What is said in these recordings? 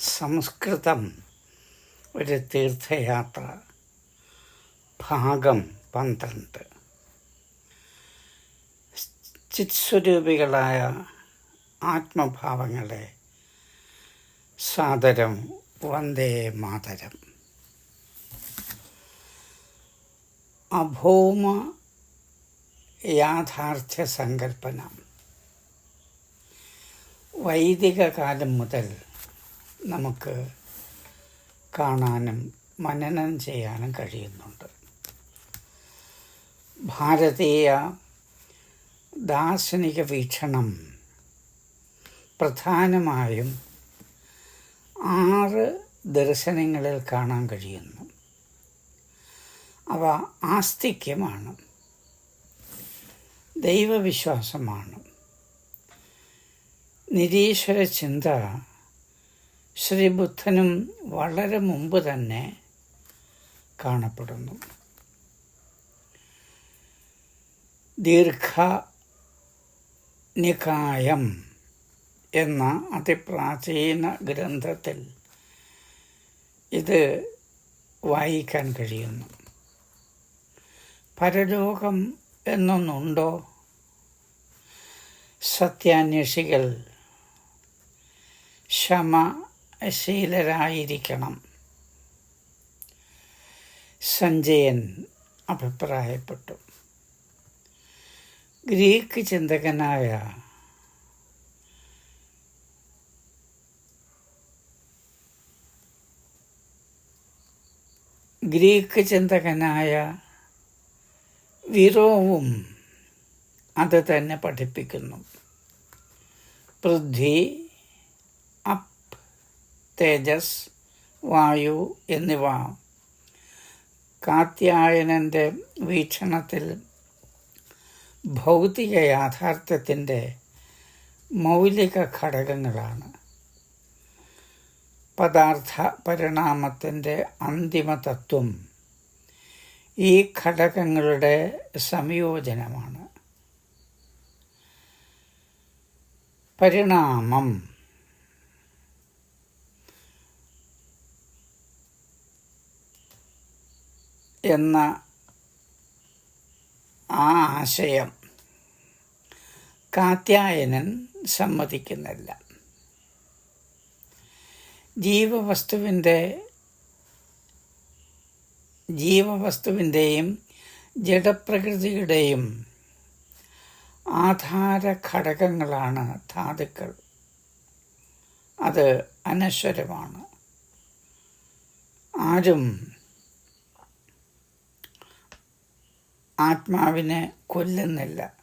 സംസ്കൃതം ഒരു തീർത്ഥയാത്ര. ഭാഗം പന്ത്രണ്ട്. ചിത്സ്വരൂപികളായ ആത്മഭാവങ്ങളെ സാദരം വന്ദേ മാതരം. അഭൗമ യാഥാർത്ഥ്യ സങ്കല്പന വൈദിക കാലം മുതൽ നമുക്ക് കാണാനും മനനം ചെയ്യാനും കഴിയുന്നുണ്ട്. ഭാരതീയ ദാർശനിക വീക്ഷണം പ്രധാനമായും ആറ് ദർശനങ്ങളിൽ കാണാൻ കഴിയുന്നു. അവ ആസ്തിക്യമാണ് ദൈവവിശ്വാസമാണ്. നിരീശ്വര ചിന്ത ശ്രീ ബുദ്ധനും വളരെ മുമ്പ് തന്നെ കാണപ്പെടുന്നു. ദീർഘ നികായം എന്ന അതിപ്രാചീന ഗ്രന്ഥത്തിൽ ഇത് വായിക്കാൻ കഴിയുന്നു. പരലോകം എന്നൊന്നുണ്ടോ? സത്യാന്വേഷികൾ ക്ഷമശീലരായിരിക്കണം സഞ്ജയൻ അഭിപ്രായപ്പെട്ടു. ഗ്രീക്ക് ചിന്തകനായ ഗ്രീക്ക് ചിന്തകനായ വിറോവും അത് തന്നെ പഠിപ്പിക്കുന്നു. പൃഥ്വി തേജസ് വായു എന്നിവ. കാത്യായനന്റെ വീക്ഷണത്തിൽ ഭൗതിക യാഥാർത്ഥ്യത്തിന്റെ മൗലിക ഘടകങ്ങളാണ്. പദാർത്ഥ പരിണാമത്തിന്റെ അന്തിമ തത്വം ഈ ഘടകങ്ങളുടെ സംയോജനമാണ്. പരിണാമം എന്ന ആ ആശയം കാത്യായനൻ സമ്മതിക്കുന്നില്ല. ജീവവസ്തുവിന്റെ ജീവവസ്തുവിന്റെയും ജഡപ്രകൃതിയുടെയും ആധാര ഘടകങ്ങളാണ് ധാതുക്കൾ. അത് അനശ്വരമാണ്. ആരും ആത്മാവിനെ കൊല്ലുന്നില്ല.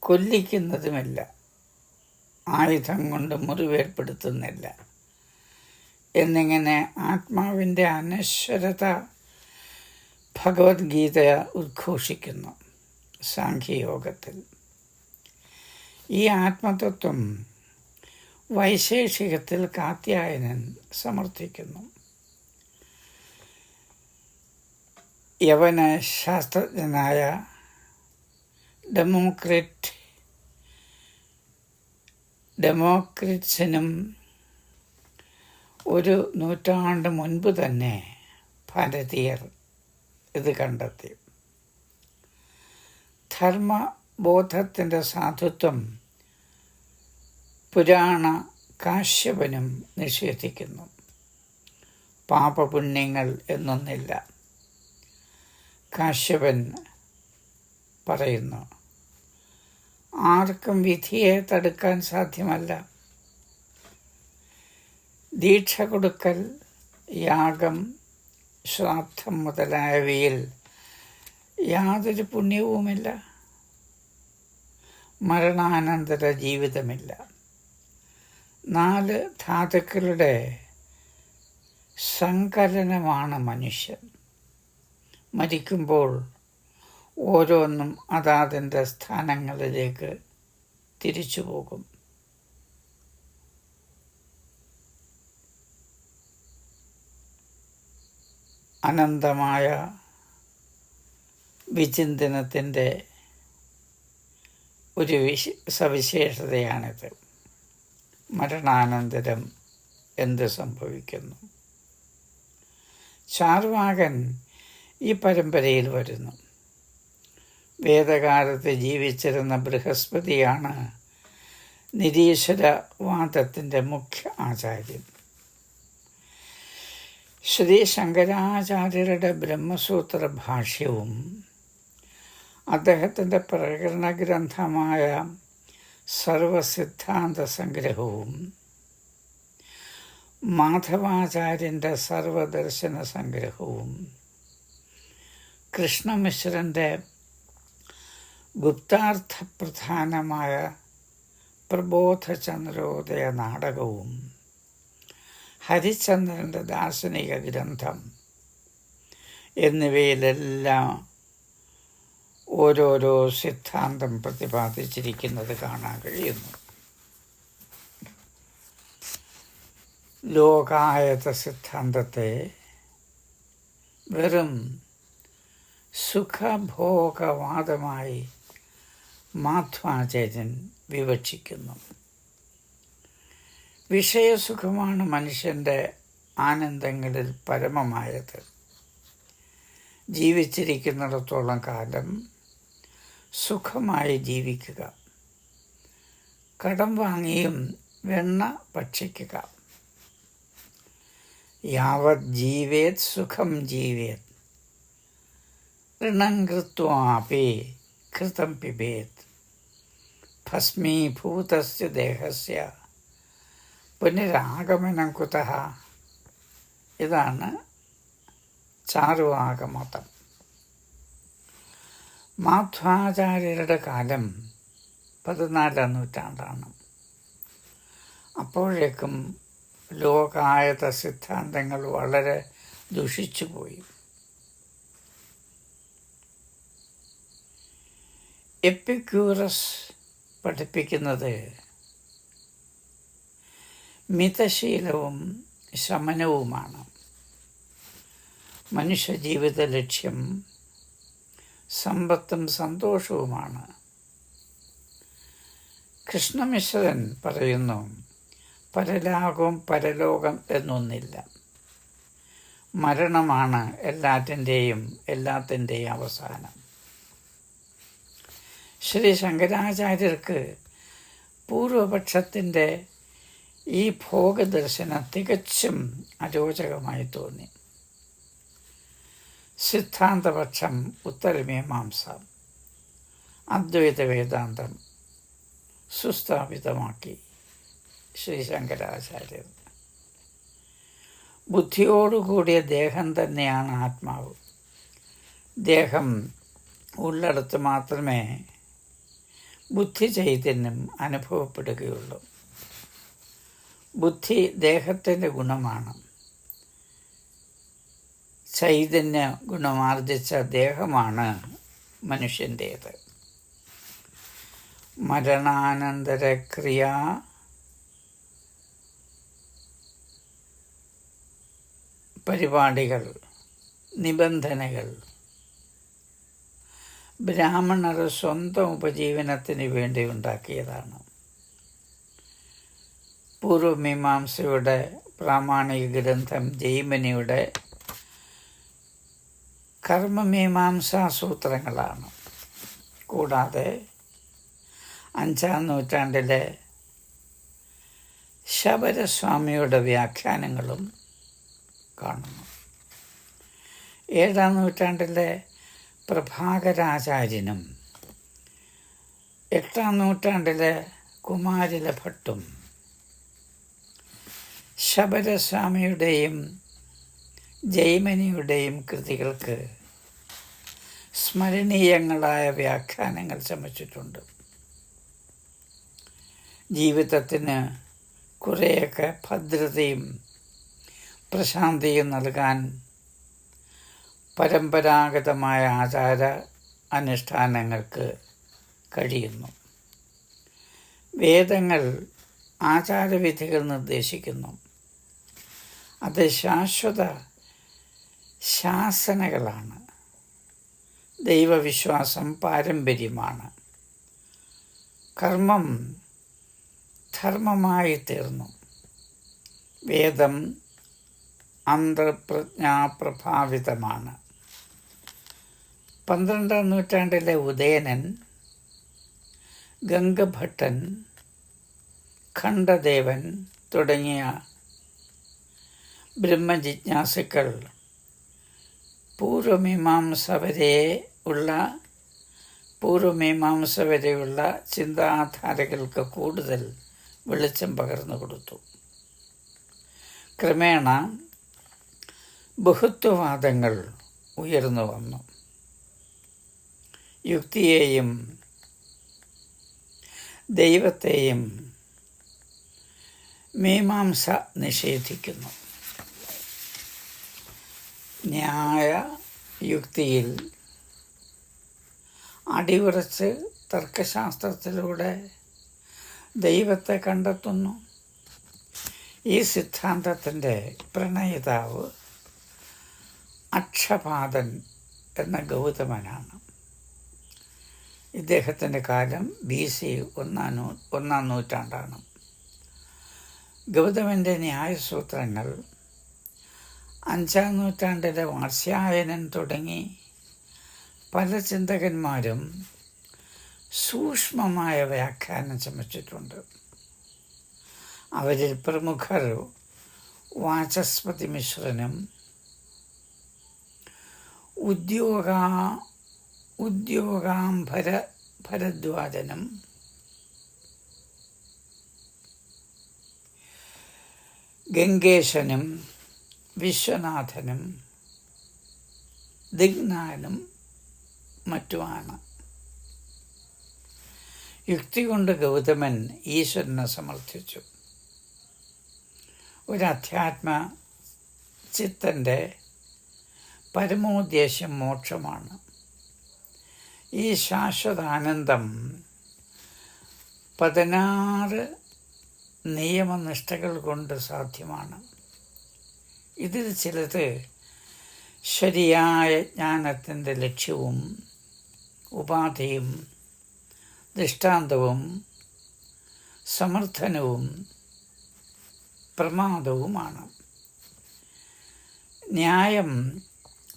കൊല്ലിക്കുന്നതുമില്ല. ആയുധം കൊണ്ട് മുറിവേർപ്പെടുത്തുന്നില്ല എന്നിങ്ങനെ ആത്മാവിന്റെ അനശ്വരത ഭഗവത്ഗീത ഉദ്ഘോഷിക്കുന്നു സാഖ്യയോഗത്തിൽ. ഈ ആത്മതത്വം വൈശേഷികത്തിൽ കാത്യായനൻ സമർത്ഥിക്കുന്നു. യവന ശാസ്ത്രജ്ഞനായ ഡെമോക്രറ്റ് ഡെമോക്രറ്റ്സിനും ഒരു നൂറ്റാണ്ട് മുൻപ് തന്നെ ഭാരതീയർ ഇത് കണ്ടെത്തി. ധർമ്മബോധത്തിന്റെ സാധുത്വം പുരാണ കാശ്യപനും നിഷേധിക്കുന്നു. പാപപുണ്യങ്ങൾ എന്നൊന്നില്ല. കാശ്യപൻ പറയുന്നു. ആർക്കും വിധിയെ തടുക്കാൻ സാധ്യമല്ല. ദീക്ഷ കൊടുക്കൽ യാഗം ശ്രാദ്ധം മുതലായവയിൽ യാതൊരു പുണ്യവുമില്ല. മരണാനന്തര ജീവിതമില്ല. നാല് ധാതുക്കളുടെ സങ്കലനമാണ് മനുഷ്യൻ. മരിക്കുമ്പോൾ ഓരോന്നും അതാതിന്റെ സ്ഥാനങ്ങളിലേക്ക് തിരിച്ചു പോകും. അനന്തമായ വിചിന്തനത്തിന്റെ ഒരു വിശ സവിശേഷതയാണിത്. മരണാനന്തരം എന്ത് സംഭവിക്കുന്നു? ചാർവാകൻ ഈ പരമ്പരയിൽ വരുന്നു. വേദകാലത്ത് ജീവിച്ചിരുന്ന ബൃഹസ്പതിയാണ് നിരീശ്വരവാദത്തിന്റെ മുഖ്യ ആചാര്യൻ ശ്രീ ശങ്കരാചാര്യരുടെ ബ്രഹ്മസൂത്ര ഭാഷ്യവും അദ്ദേഹത്തിന്റെ പ്രകടന ഗ്രന്ഥമായ സർവസിദ്ധാന്ത സംഗ്രഹവും മാധവാചാര്യന്റെ സർവദർശന സംഗ്രഹവും കൃഷ്ണമിശ്രന്റെ ഗുപ്താർത്ഥപ്രധാനമായ പ്രബോധചന്ദ്രോദയ നാടകവും ഹരിചന്ദ്രന്റെ ദാർശനിക ഗ്രന്ഥം എന്നിവയിലെല്ലാം ഓരോരോ സിദ്ധാന്തം പ്രതിപാദിച്ചിരിക്കുന്നത് കാണാൻ കഴിയുന്നു. ലോകായത സിദ്ധാന്തത്തെ വെറും സുഖഭോഗവാദമായി മാധ്വാചാര്യൻ വിവക്ഷിക്കുന്നു. വിഷയസുഖമാണ് മനുഷ്യന്റെ ആനന്ദങ്ങളിൽ പരമമായത്. ജീവിച്ചിരിക്കുന്നിടത്തോളം കാലം സുഖമായി ജീവിക്കുക. കടം വാങ്ങിയും വെണ്ണ ഭക്ഷിക്കുക. യാവത് ജീവേത് സുഖം ജീവേത്. ഋണം കൃത്വാപി കൃതം പിബേത് ഭസ്മീഭൂതസ്യ ദേഹസ്യ പുനരാഗമനം കുതഃ ഇതാണ് ചാറുവാകമതം മാധ്വാചാര്യരുടെ കാലം പതിനാലാം നൂറ്റാണ്ടാണ്. അപ്പോഴേക്കും ലോകായത സിദ്ധാന്തങ്ങൾ വളരെ ദുഷിച്ചുപോയി. എപ്പിക്യൂറസ് പഠിപ്പിക്കുന്നത് മിതശീലവും ശമനവുമാണ്. മനുഷ്യജീവിത ലക്ഷ്യം സമ്പത്തും സന്തോഷവുമാണ്. കൃഷ്ണമിശ്രൻ പറയുന്നു പരലാകവും പരലോകം എന്നൊന്നില്ല. മരണമാണ് എല്ലാറ്റിന്റെയും എല്ലാത്തിന്റെയും അവസാനം. ശ്രീ ശങ്കരാചാര്യർക്ക് പൂർവപക്ഷത്തിന്റെ ഈ ഭോഗദർശനം തികച്ചും അരോചകമായി തോന്നി. സിദ്ധാന്തപക്ഷം ഉത്തരമീമാംസ അദ്വൈത വേദാന്തം സുസ്ഥാപിതമാക്കി ശ്രീ ശങ്കരാചാര്യർ. ബുദ്ധിയോടുകൂടിയ ദേഹം തന്നെയാണ് ആത്മാവ്. ദേഹം ഉള്ളിടത്ത് മാത്രമേ ബുദ്ധി അനുഭവപ്പെടുകയുള്ളൂ. ബുദ്ധി ദേഹത്തിന്റെ ഗുണമാണ്. ചൈതന്യ ഗുണമാർജിച്ച ദേഹമാണ് മനുഷ്യന്റേത്. മരണാനന്തര ക്രിയ പരിപാടികൾ നിബന്ധനകൾ ബ്രാഹ്മണർ സ്വന്തം ഉപജീവനത്തിന് വേണ്ടി ഉണ്ടാക്കിയതാണ്. പൂർവമീമാംസയുടെ പ്രാമാണിക ഗ്രന്ഥം ജൈമനിയുടെ കർമ്മമീമാംസാ സൂത്രങ്ങളാണ് കൂടാതെ അഞ്ചാം നൂറ്റാണ്ടിലെ ശബരസ്വാമിയുടെ വ്യാഖ്യാനങ്ങളും കാണുന്നു. ഏഴാം നൂറ്റാണ്ടിലെ പ്രഭാകരാചാര്യനും എട്ടാം നൂറ്റാണ്ടിലെ കുമാരില ഭട്ടും ശബരസ്വാമിയുടെയും ജൈമനിയുടെയും കൃതികൾക്ക് സ്മരണീയങ്ങളായ വ്യാഖ്യാനങ്ങൾ ചമച്ചിട്ടുണ്ട് ജീവിതത്തിന് കുറേയൊക്കെ ഭദ്രതയും പ്രശാന്തിയും നൽകാൻ പരമ്പരാഗതമായ ആചാര അനുഷ്ഠാനങ്ങൾക്ക് കഴിയുന്നു. വേദങ്ങൾ ആചാരവിധികൾ നിർദ്ദേശിക്കുന്നു. അത് ശാശ്വത ശാസനകളാണ്. ദൈവവിശ്വാസം പാരമ്പര്യമാണ്. കർമ്മം ധർമ്മമായി തീർന്നു. വേദം അന്തർപ്രജ്ഞാപ്രഭാവിതമാണ്. പന്ത്രണ്ടാം നൂറ്റാണ്ടിലെ ഉദയനൻ ഗംഗഭട്ടൻ ഖണ്ഡദേവൻ തുടങ്ങിയ ബ്രഹ്മജിജ്ഞാസുക്കൾ പൂർവമീമാംസ വരെ ഉള്ള പൂർവമീമാംസ വരെയുള്ള ചിന്താധാരകൾക്ക് കൂടുതൽ വെളിച്ചം പകർന്നു കൊടുത്തു. ക്രമേണ ബഹുത്വവാദങ്ങൾ ഉയർന്നു വന്നു. യുക്തിയെയും ദൈവത്തെയും മീമാംസ നിഷേധിക്കുന്നു. ന്യായ യുക്തിയിൽ അടിയുറച്ച് തർക്കശാസ്ത്രത്തിലൂടെ ദൈവത്തെ കണ്ടെത്തുന്നു. ഈ സിദ്ധാന്തത്തിന്റെ പ്രണയിതാവ് അക്ഷപാതൻ എന്ന ഗൗതമനാണ്. ഇദ്ദേഹത്തിന്റെ കാലം ബി സി ഒന്നാം നൂ ഒന്നാം നൂറ്റാണ്ടാണ്. ഗൗതമന്റെ ന്യായസൂത്രങ്ങൾ അഞ്ചാം നൂറ്റാണ്ടിലെ വാർഷ്യായനൻ തുടങ്ങി പല ചിന്തകന്മാരും സൂക്ഷ്മമായ വ്യാഖ്യാനം ചമച്ചിട്ടുണ്ട് അവരിൽ പ്രമുഖർ വാചസ്പതി മിശ്രനും ഉദ്യോഗ ഉദ്യോഗാംഭര ഭരദ്വാജനം. ഗംഗേശനും വിശ്വനാഥനും ദിഗ്നാനും മറ്റുമാണ്. യുക്തി കൊണ്ട് ഗൗതമൻ ഈശ്വരനെ സമർത്ഥിച്ചു. ഒരധ്യാത്മ ചിത്തന്റെ പരമോദ്ദേശം മോക്ഷമാണ്. ഈ ശാശ്വതാനന്ദം പതിനാറ് നിയമനിഷ്ഠകൾ കൊണ്ട് സാധ്യമാണ്. ഇതിൽ ചിലത് ശരിയായ ജ്ഞാനത്തിന്റെ ലക്ഷ്യവും ഉപാധിയും ദൃഷ്ടാന്തവും സമർത്ഥനവും പ്രമാദവുമാണ്. ന്യായം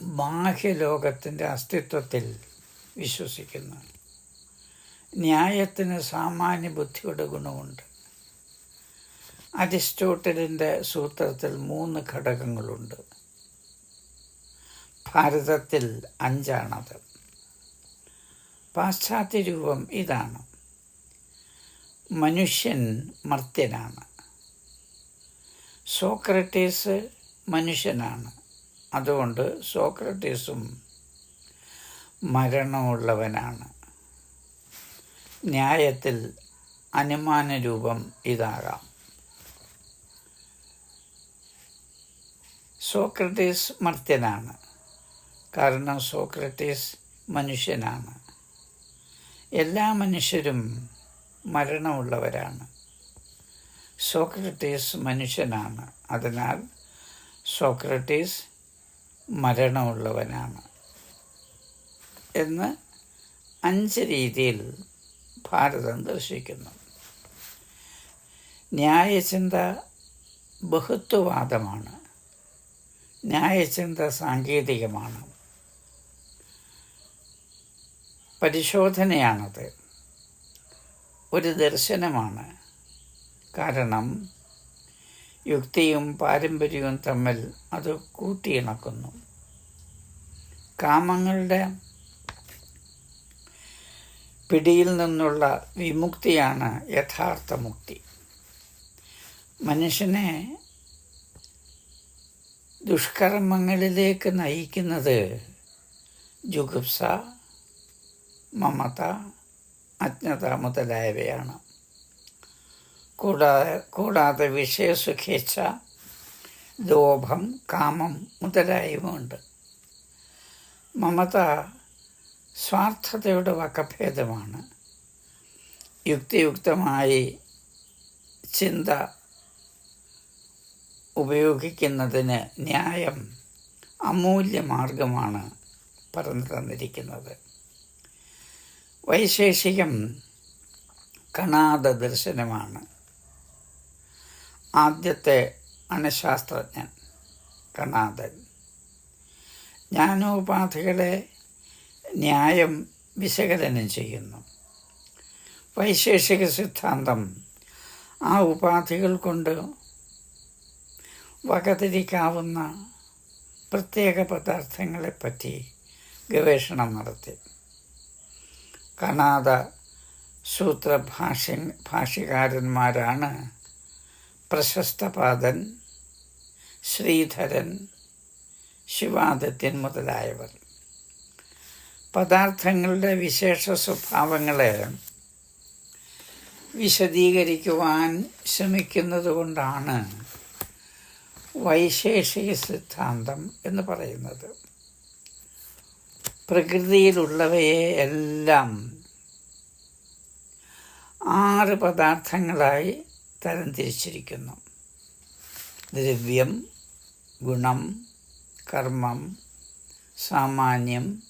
ബാഹ്യലോകത്തിന്റെ അസ്തിത്വത്തിൽ വിശ്വസിക്കുന്നു. ന്യായത്തിന് സാമാന്യ ബുദ്ധിയുടെ ഗുണമുണ്ട്. അരിസ്റ്റോട്ടലിന്റെ സൂത്രത്തിൽ മൂന്ന് ഘടകങ്ങളുണ്ട്. ഭാരതത്തിൽ അഞ്ചാണത്. പാശ്ചാത്യ രൂപം ഇതാണ്. മനുഷ്യൻ മർത്യനാണ്. സോക്രട്ടീസ് മനുഷ്യനാണ്. അതുകൊണ്ട് സോക്രട്ടീസും മരണമുള്ളവനാണ്. ന്യായത്തിൽ അനുമാന രൂപം ഇതാകാം. സോക്രട്ടീസ് മർത്യനാണ്. കാരണം സോക്രട്ടീസ് മനുഷ്യനാണ്. എല്ലാ മനുഷ്യരും മരണമുള്ളവരാണ്. സോക്രട്ടീസ് മനുഷ്യനാണ്. അതിനാൽ സോക്രട്ടീസ് മരണമുള്ളവനാണ്. എന്ന് അഞ്ച് രീതിയിൽ ഭാരതം ദർശിക്കുന്നു. ന്യായചിന്ത ബഹുത്വവാദമാണ്. ന്യായചിന്ത സാങ്കേതികമാണ്. പരിശോധനയാണത്. ഒരു ദർശനമാണ്. കാരണം യുക്തിയും പാരമ്പര്യവും തമ്മിൽ അത് കൂട്ടിയിണക്കുന്നു. കാമങ്ങളുടെ പിടിയിൽ നിന്നുള്ള വിമുക്തിയാണ് യഥാർത്ഥ മുക്തി. മനുഷ്യനെ ദുഷ്കർമ്മങ്ങളിലേക്ക് നയിക്കുന്നത് ജുഗുപ്സ മമത അജ്ഞത മുതലായവയാണ്. കൂടാതെ കൂടാതെ വിഷയസുഖേച്ഛ ലോഭം കാമം മുതലായവ ഉണ്ട് മമത സ്വാർത്ഥതയുടെ വകഭേദമാണ്. യുക്തിയുക്തമായി ചിന്ത ഉപയോഗിക്കുന്നതിന് ന്യായം അമൂല്യ മാർഗമാണ് പറഞ്ഞു തന്നിരിക്കുന്നത്. വൈശേഷികം കണാദ ദർശനമാണ് ആദ്യത്തെ അണുശാസ്ത്രജ്ഞൻ കണാദൻ. ജ്ഞാനോപാധികളെ ന്യായം വിശകലനം ചെയ്യുന്നു. വൈശേഷിക സിദ്ധാന്തം ആ ഉപാധികൾ കൊണ്ട് വകതിരിക്കാവുന്ന പ്രത്യേക പദാർത്ഥങ്ങളെപ്പറ്റി ഗവേഷണം നടത്തി. കണാദ സൂത്രഭാഷ്യ ഭാഷ്യകാരന്മാരാണ് പ്രശസ്തപാദൻ ശ്രീധരൻ ശിവാദിത്യൻ മുതലായവർ. പദാർത്ഥങ്ങളുടെ വിശേഷ സ്വഭാവങ്ങളെ വിശദീകരിക്കുവാൻ ശ്രമിക്കുന്നത് കൊണ്ടാണ് വൈശേഷിക സിദ്ധാന്തം എന്ന് പറയുന്നത്. പ്രകൃതിയിലുള്ളവയെ എല്ലാം ആറ് പദാർത്ഥങ്ങളായി തരംതിരിച്ചിരിക്കുന്നു. ദ്രവ്യം ഗുണം കർമ്മം സാമാന്യം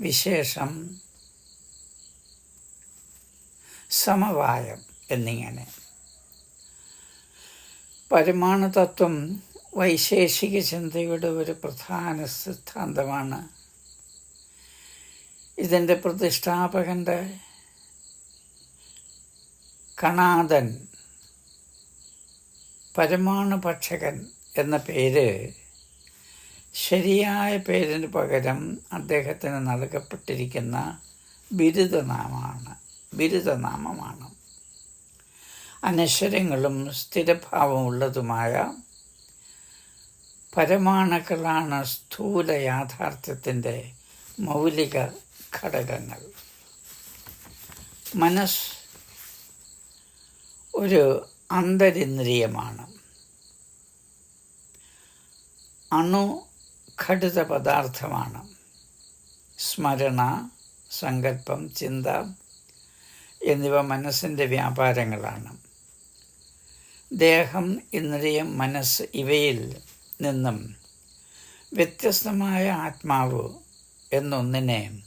വിശേഷം സമവായം എന്നിങ്ങനെ. പരമാണു തത്വം വൈശേഷിക ചിന്തയുടെ ഒരു പ്രധാന സിദ്ധാന്തമാണ്. ഇതിന്റെ പ്രതിഷ്ഠാപകന്റെ കണാദൻ പരമാണുപക്ഷകൻ എന്ന പേര് ശരിയായ പേരിന് പകരം അദ്ദേഹത്തിന് നൽകപ്പെട്ടിരിക്കുന്ന ബിരുദനാമമാണ് ബിരുദനാമമാണ്. അനശ്വരങ്ങളും സ്ഥിരഭാവമുള്ളതുമായ പരമാണുക്കളാണ് സ്ഥൂല യാഥാർത്ഥ്യത്തിന്റെ മൗലിക ഘടകങ്ങൾ. മനസ് ഒരു അന്തരിന്ദ്രിയമാണ്. അണുഘടിത പദാർത്ഥമാണ്. സ്മരണ സങ്കല്പം ചിന്ത എന്നിവ മനസ്സിന്റെ വ്യാപാരങ്ങളാണ്. ദേഹം ഇന്ദ്രിയം മനസ്സ് ഇവയിൽ നിന്നും വ്യത്യസ്തമായ ആത്മാവ് എന്നൊന്നിനെ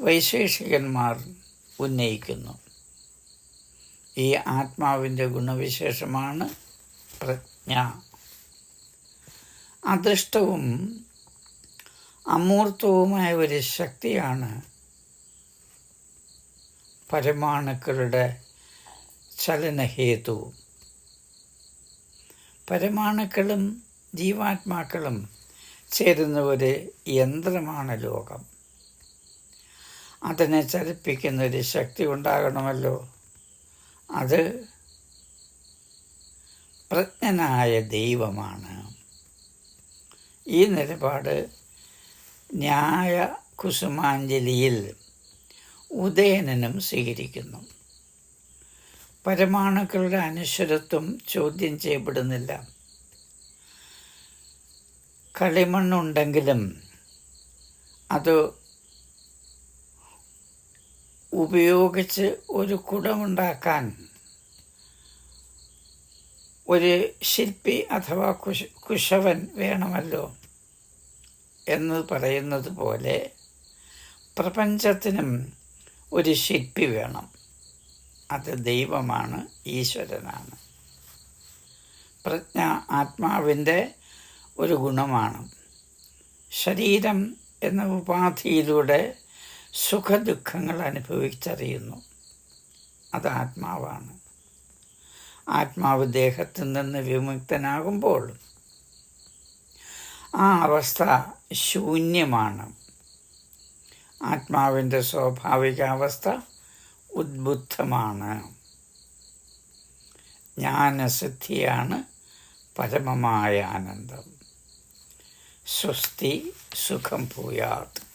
വൈശേഷികന്മാർ ഉന്നയിക്കുന്നു. ഈ ആത്മാവിന്റെ ഗുണവിശേഷമാണ് പ്രജ്ഞ. അദൃഷ്ടവും അമൂർത്തവുമായ ഒരു ശക്തിയാണ് പരമാണുക്കളുടെ ചലനഹേതു. പരമാണുക്കളും ജീവാത്മാക്കളും ചേരുന്ന ഒരു യന്ത്രമാണ് ലോകം. അതിനെ ചലിപ്പിക്കുന്ന ഒരു ശക്തി ഉണ്ടാകണമല്ലോ. അത് പ്രജ്ഞനായ ദൈവമാണ്. ഈ നിലപാട് ന്യായ കുസുമാഞ്ജലിയിൽ ഉദയനനും സ്വീകരിക്കുന്നു. പരമാണുക്കളുടെ അനശ്വരത്വം ചോദ്യം ചെയ്യപ്പെടുന്നില്ല. കളിമണ്ണുണ്ടെങ്കിലും അത് ഉപയോഗിച്ച് ഒരു കുടമുണ്ടാക്കാൻ ഒരു ശില്പി അഥവാ കുശ കുശവൻ വേണമല്ലോ എന്ന് പറയുന്നത് പോലെ പ്രപഞ്ചത്തിനും ഒരു ശില്പി വേണം. അത് ദൈവമാണ് ഈശ്വരനാണ്. പ്രജ്ഞ ആത്മാവിന്റെ ഒരു ഗുണമാണ്. ശരീരം എന്ന ഉപാധിയിലൂടെ സുഖദുഃഖങ്ങൾ അനുഭവിച്ചറിയുന്നു. അത് ആത്മാവാണ്. ആത്മാവ് ദേഹത്തിൽ നിന്ന് വിമുക്തനാകുമ്പോൾ ആ അവസ്ഥ ശൂന്യമാണ്. ആത്മാവിന്റെ സ്വാഭാവികാവസ്ഥ ഉദ്ബുദ്ധമാണ്. ജ്ഞാനസിദ്ധിയാണ് പരമമായ ആനന്ദം. സ്വസ്തി സുഖം ഭൂയാത്